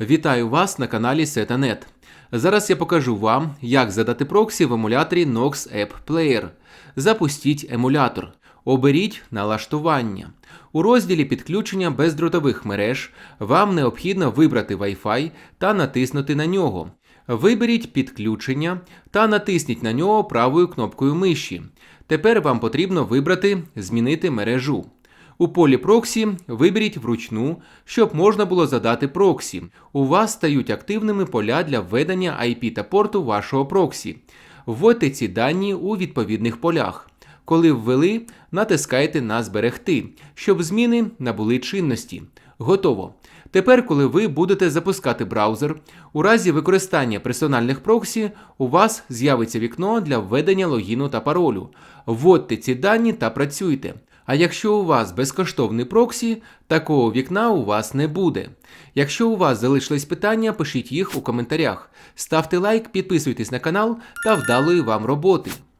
Вітаю вас на каналі Setanet. Зараз я покажу вам, як задати проксі в емуляторі Nox App Player. Запустіть емулятор. Оберіть налаштування. У розділі підключення бездротових мереж вам необхідно вибрати Wi-Fi та натиснути на нього. Виберіть підключення та натисніть на нього правою кнопкою миші. Тепер вам потрібно вибрати Змінити мережу. У полі проксі виберіть вручну, щоб можна було задати проксі. У вас стають активними поля для введення IP та порту вашого проксі. Вводьте ці дані у відповідних полях. Коли ввели, натискайте на Зберегти, щоб зміни набули чинності. Готово. Тепер, коли ви будете запускати браузер, у разі використання персональних проксі у вас з'явиться вікно для введення логіну та паролю. Вводьте ці дані та працюйте. А якщо у вас безкоштовний проксі, такого вікна у вас не буде. Якщо у вас залишились питання, пишіть їх у коментарях. Ставте лайк, підписуйтесь на канал та вдалої вам роботи.